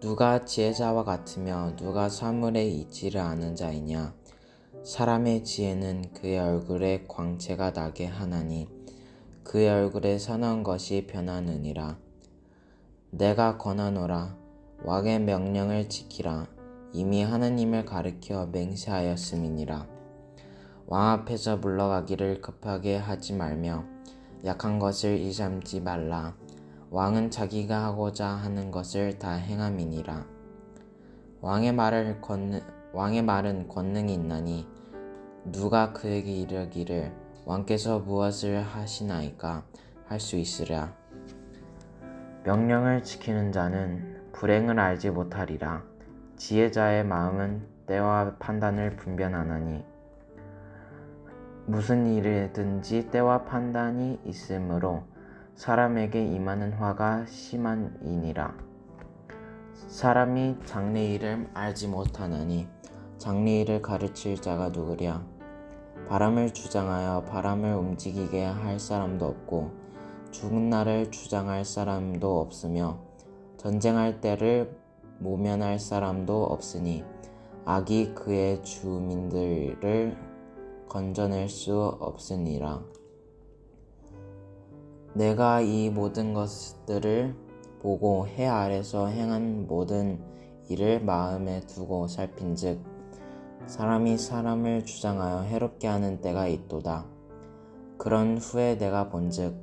누가 지혜자와 같으며 누가 사물의 이치를 아는 자이냐? 사람의 지혜는 그의 얼굴에 광채가 나게 하나니 그의 얼굴에 선한 것이 변하느니라. 내가 권하노라. 왕의 명령을 지키라. 이미 하나님을 가리켜 맹세하였음이니라. 왕 앞에서 물러가기를 급하게 하지 말며 약한 것을 이삼지 말라 왕은 자기가 하고자 하는 것을 다 행함이니라. 왕의 말을 권 왕의 말은 권능이 있나니 누가 그에게 이르기를 왕께서 무엇을 하시나이까 할 수 있으랴. 명령을 지키는 자는 불행을 알지 못하리라. 지혜자의 마음은 때와 판단을 분별하나니 무슨 일이든지 때와 판단이 있으므로 사람에게 임하는 화가 심한 이니라. 사람이 장래 일을 알지 못하나니 장래 일을 가르칠 자가 누구랴? 바람을 주장하여 바람을 움직이게 할 사람도 없고 죽은 날을 주장할 사람도 없으며 전쟁할 때를 모면할 사람도 없으니 악이 그의 주민들을 건져낼 수 없으니라. 내가 이 모든 것들을 보고 해 아래서 행한 모든 일을 마음에 두고 살핀즉 사람이 사람을 주장하여 해롭게 하는 때가 있도다. 그런 후에 내가 본즉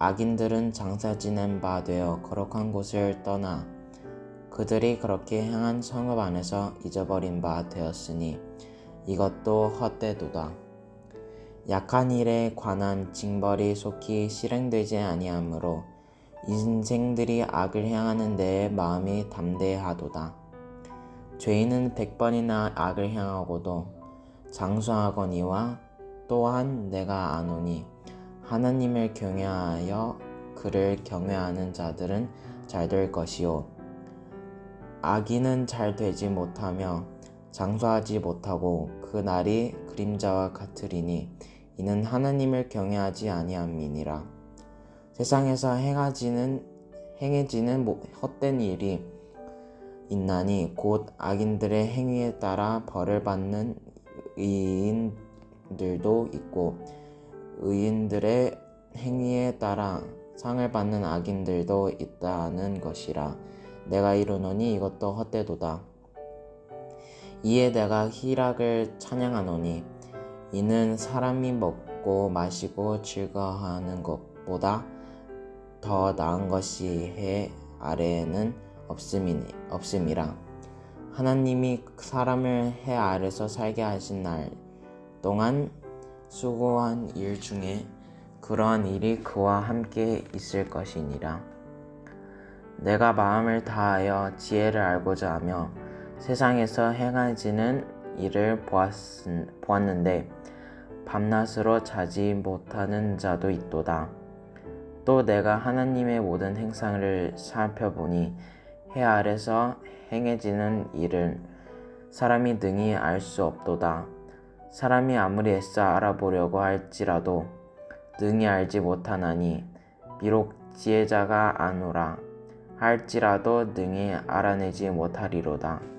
악인들은 장사 지낸 바 되어 거룩한 곳을 떠나 그들이 그렇게 행한 성읍 안에서 잊어버린 바 되었으니 이것도 헛되도다. 약한 일에 관한 징벌이 속히 실행되지 아니하므로 인생들이 악을 행하는 데에 마음이 담대하도다. 죄인은 백번이나 악을 행하고도 장수하거니와 또한 내가 아노니 하나님을 경외하여 그를 경외하는 자들은 잘 될 것이요 악인은 잘 되지 못하며 장수하지 못하고 그 날이 그림자와 같으리니 이는 하나님을 경외하지 아니함이니라. 세상에서 행하지는 행해지는 헛된 일이 있나니 곧 악인들의 행위에 따라 벌을 받는 의인들도 있고 의인들의 행위에 따라 상을 받는 악인들도 있다는 것이라. 내가 이르노니 이것도 헛되도다. 이에 내가 희락을 찬양하노니 이는 사람이 먹고 마시고 즐거워하는 것보다 더 나은 것이 해 아래에는 없음이니, 없음이라. 하나님이 사람을 해 아래서 살게 하신 날 동안 수고한 일 중에 그러한 일이 그와 함께 있을 것이니라. 내가 마음을 다하여 지혜를 알고자 하며 세상에서 행하지는 일을 보았, 보았는데 밤낮으로 자지 못하는 자도 있도다. 또 내가 하나님의 모든 행상을 살펴보니 해 아래서 행해지는 일을 사람이 능히 알 수 없도다. 사람이 아무리 애써 알아보려고 할지라도 능히 알지 못하나니 비록 지혜자가 아노라 할지라도 능히 알아내지 못하리로다.